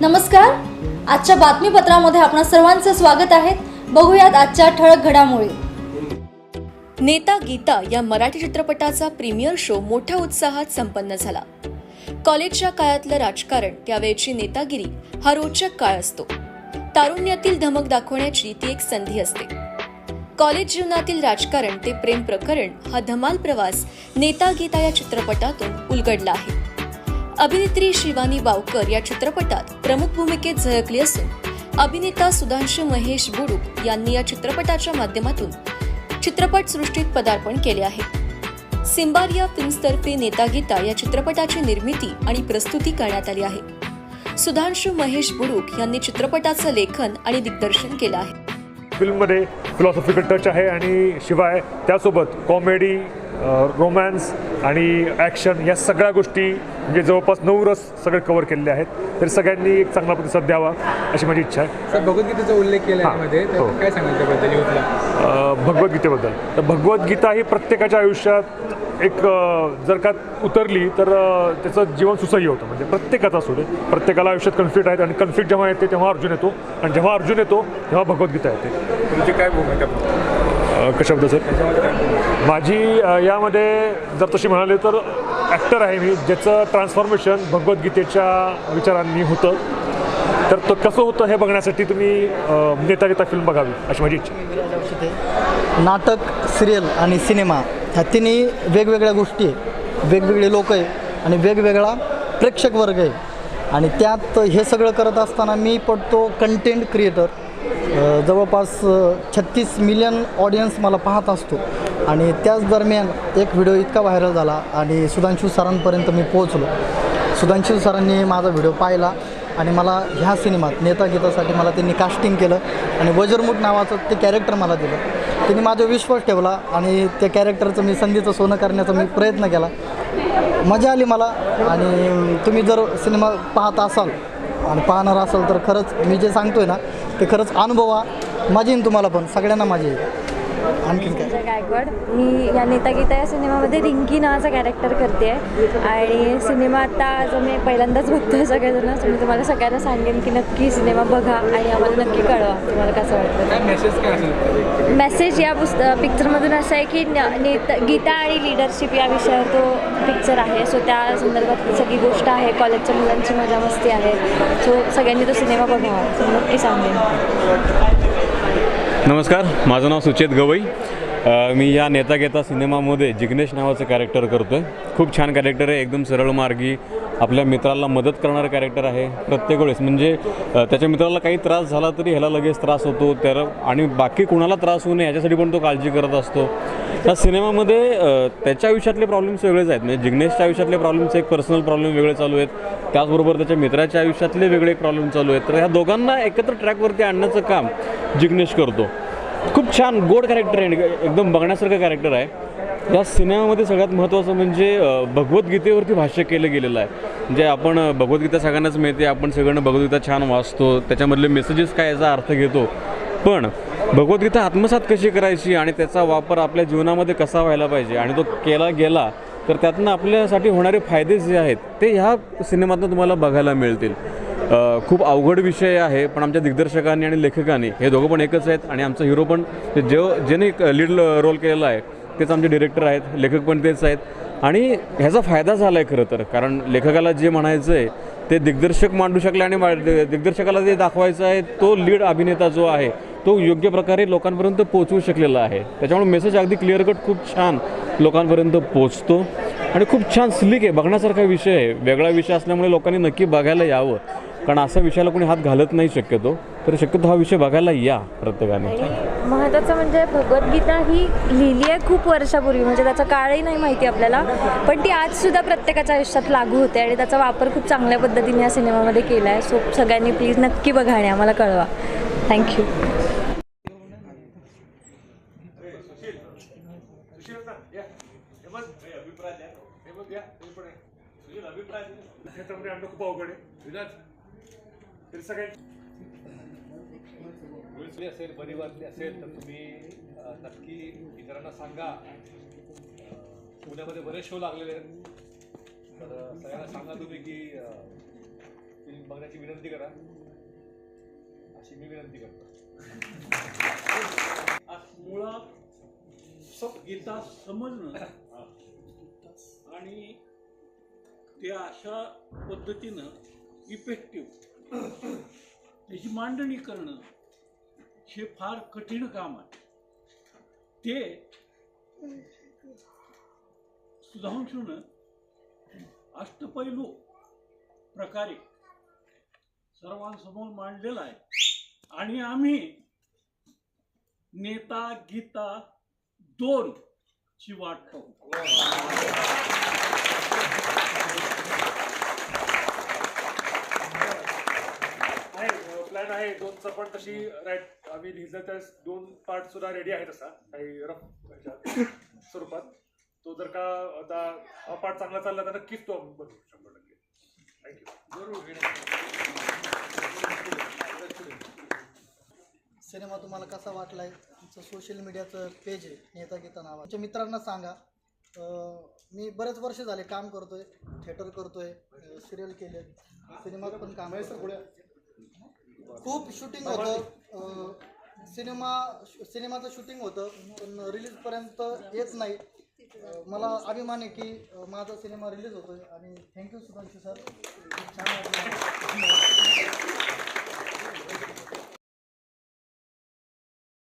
नमस्कार. आजच्या बातमीपत्रामध्ये आपणा सर्वांचं स्वागत आहे. बघूयात आजच्या ठळक घडामोडी. नेता गीता या मराठी चित्रपटाचा प्रीमियर शो मोठ्या उत्साहात संपन्न झाला. कॉलेजच्या काळातलं राजकारण त्यावेळची नेतागिरी हा रोचक काळ असतो. तारुण्यातील धमक दाखवण्याची ती एक संधी असते. कॉलेज जीवनातील राजकारण ते प्रेम प्रकरण हा धमाल प्रवास नेता गीता या चित्रपटातून उलगडला आहे. अभिनेत्री शिवानी बावकर या चित्रपटात प्रमुख भूमिकेत झळकली असून अभिनेता सुधांशु महेश बुडुक यांनी या चित्रपटाच्या माध्यमातून चित्रपट सृष्टीत पदार्पण केले आहे. सिम्बारिया फिल्म्सतर्फे नेता गीता या चित्रपटाची निर्मिती आणि प्रस्तुती करण्यात आली आहे. सुधांशु महेश बुडूक यांनी चित्रपटाचं लेखन आणि दिग्दर्शन केलं आहे. फिल्ममध्ये फिलॉसॉफिकल टच आहे आणि शिवाय त्यासोबत कॉमेडी रोमॅन्स आणि ॲक्शन या सगळ्या गोष्टी म्हणजे जवळपास नऊ रस सगळे कव्हर केलेले आहेत. तर सगळ्यांनी एक चांगला प्रतिसाद द्यावा अशी माझी इच्छा आहे. सर भगवद्गीतेचा उल्लेख केला. आहे हो. काय सांगाल त्याबद्दल भगवद्गीतेबद्दल. तर भगवद्गीता ही प्रत्येकाच्या आयुष्यात एक जर का उतरली तर त्याचं जीवन सुसह्य होतं. म्हणजे प्रत्येकाचं असू दे. प्रत्येकाला आयुष्यात कन्फ्लिक्ट आहेत आणि कन्फ्लिक्ट जेव्हा येते तेव्हा अर्जुन येतो. आणि जेव्हा अर्जुन येतो तेव्हा भगवद्गीता येते. तुमची काय भूमिका कशाबद्दल सर? माझी यामध्ये जर तशी म्हणाले तर ॲक्टर आहे मी. ज्याचं ट्रान्सफॉर्मेशन भगवद्गीतेच्या विचारांनी होतं. तर तो कसं होतं हे बघण्यासाठी तुम्ही नेता गीता फिल्म बघावी अशी माझी इच्छा. आहे. नाटक सिरियल आणि सिनेमा ह्या तिन्ही वेगवेगळ्या गोष्टी आहे वेगवेगळे लोक आहे आणि वेगवेगळा प्रेक्षक वर्ग आहे. आणि त्यात हे सगळं करत असताना मी पडतो कंटेंट क्रिएटर जवळपास छत्तीस मिलियन ऑडियन्स मला पाहत असतो. आणि त्याच दरम्यान एक व्हिडिओ इतका व्हायरल झाला आणि सुधांशू सरांपर्यंत मी पोहोचलो. सुधांशू सरांनी माझा व्हिडिओ पाहिला आणि मला ह्या सिनेमात नेता गीतासाठी मला त्यांनी कास्टिंग केलं आणि वजरमुठ नावाचं ते कॅरेक्टर मला दिलं. त्यांनी माझा विश्वास ठेवला आणि त्या कॅरेक्टरचं मी संधीचं सोनं करण्याचा मी प्रयत्न केला. मजा आली मला आणि तुम्ही जर सिनेमा पाहत असाल आणि पाहणार असाल तर खरंच मी जे सांगतोय ना ते खरंच अनुभवा माझी येईन तुम्हाला पण सगळ्यांना मजा येईल आणखीन काय? पूजा गायकवाड मी या नेता गीता या सिनेमामध्ये रिंकी नावाचा कॅरेक्टर करते आणि सिनेमा आता जो मी पहिल्यांदाच बघतो सगळेजण सो मी तुम्हाला सगळ्यांना सांगेन की नक्की सिनेमा बघा आणि आम्हाला नक्की कळवा. तुम्हाला कसं वाटतं? मेसेज काय असेल? मेसेज या पुस्तक पिक्चरमधून असं आहे की न- नेता गीता आणि लिडरशिप या विषयावर तो पिक्चर आहे. सो त्या संदर्भात सगळी गोष्ट आहे. कॉलेजच्या मुलांची मजा मस्ती आहे. सो सगळ्यांनी तो सिनेमा बघावा. नक्की सांगेन. नमस्कार. माझं नाव सुचेत गवई. मी या नेता घेता सिनेमामध्ये जिग्नेश नावाचं कॅरेक्टर करतो आहे खूप छान कॅरेक्टर आहे. एकदम सरळ मार्गी आपल्या मित्राला मदत करणारं कॅरेक्टर आहे प्रत्येक वेळेस. म्हणजे त्याच्या मित्राला काही त्रास झाला तरी ह्याला लगेच त्रास होतो. तर आणि बाकी कुणाला त्रास होऊ नये याच्यासाठी पण तो काळजी करत असतो. त्या सिनेमामध्ये त्याच्या आयुष्यातले प्रॉब्लेम्स वेगळेच आहेत. म्हणजे जिग्नेशच्या आयुष्यातले प्रॉब्लेम्स एक पर्सनल प्रॉब्लेम वेगळे चालू आहेत. त्याचबरोबर त्याच्या मित्राच्या आयुष्यातले वेगळे प्रॉब्लेम चालू आहेत. तर ह्या दोघांना एकत्र ट्रॅकवरती आणण्याचं काम जिग्नेश करतो. खूप छान गोड कॅरेक्टर आहे एकदम बघण्यासारखं कॅरेक्टर आहे. या सिनेमामध्ये सगळ्यात महत्त्वाचं म्हणजे भगवद्गीतेवरती भाष्य केलं गेलेलं आहे. म्हणजे आपण भगवद्गीता सगळ्यांनाच मिळते आपण सगळ्यांना भगवद्गीता छान वाचतो त्याच्यामधले मेसेजेस काय याचा अर्थ घेतो. पण भगवद्गीता आत्मसात कशी करायची आणि त्याचा वापर आपल्या जीवनामध्ये कसा व्हायला पाहिजे आणि तो केला गेला तर त्यातनं आपल्यासाठी होणारे फायदे जे आहेत ते ह्या सिनेमातनं तुम्हाला बघायला मिळतील. खूप अवघड विषय आहे पण आमच्या दिग्दर्शकांनी आणि लेखकांनी हे दोघं पण एकच आहेत आणि आमचा हिरो पण जे ज्याने लीड रोल केलेला आहे तेच आमचे डिरेक्टर आहेत लेखक पण तेच आहेत. आणि ह्याचा फायदा झाला आहे खरं तर कारण लेखकाला जे म्हणायचं आहे ते दिग्दर्शक मांडू शकले आणि मा- दिग्दर्शकाला जे दाखवायचं आहे तो लीड अभिनेता जो आहे तो योग्य प्रकारे लोकांपर्यंत पोचवू शकलेला आहे. त्याच्यामुळे मेसेज अगदी क्लिअर कट खूप छान लोकांपर्यंत पोचतो आणि खूप छान स्लिक आहे बघण्यासारखा विषय आहे. वेगळा विषय असल्यामुळे लोकांनी नक्की बघायला यावं. कारण असा विषयाला कोणी हात घालत नाही शक्यतो. तर शक्यतो हा विषय बघायला या प्रत्येकाने. महत्त्वाचं म्हणजे भगवद्गीता ही लिहिली आहे खूप वर्षापूर्वी. म्हणजे त्याचा काळही नाही माहिती आपल्याला पण ती आजसुद्धा प्रत्येकाच्या आयुष्यात लागू होते आणि त्याचा वापर खूप चांगल्या पद्धतीने या सिनेमामध्ये केला आहे सो सगळ्यांनी प्लीज नक्की बघा आणि आम्हाला कळवा. थँक्यू अवघड आहे. तरी सगळ्या वेळची असेल बरी वाटली असेल तर तुम्ही नक्की इतरांना सांगा. पुण्यामध्ये बरेच शो लागलेले आहेत. तर सगळ्यांना सांगा तुम्ही की फिल्म बघण्याची विनंती करा. अशी मी विनंती करतो. मुळात सब गीता समजणं आणि ते अशा पद्धतीनं इफेक्टिव्ह त्याची मांडणी करणं हे फार कठीण काम आहे. ते सुधांशून अष्टपैलू प्रकारे सर्वांसमोर मांडलेला आहे. आणि आम्ही नेता गीता दोन ची वाट पाहू आहे प्लॅन आहे दोनचा पण तशी राईट आम्ही लिहिलं तर दोन पार्ट सुद्धा रेडी आहे तसा काही रफ ह्याच्यात स्वरूपात. तो जर का आता हा पार्ट चांगला चालला तर नक्कीच तो आम्ही बनवू शंभर टक्के. थँक्यू सिनेमा तुम्हाला कसा वाटला आहे आमचं सोशल मीडियाचं पेज आहे नेता गीता नावा आमच्या मित्रांना सांगा. मी बरेच वर्ष झाले काम करतोय थिएटर करतोय सिरियल केले सिनेमात पण काम करतोय. खूप शूटिंग होतं. सिनेमा सिनेमाचं शूटिंग होतं पण रिलीजपर्यंत येत नाही. मला अभिमान आहे की माझा सिनेमा रिलीज होतोय. आणि थँक्यू सुधांशू सर खूप छान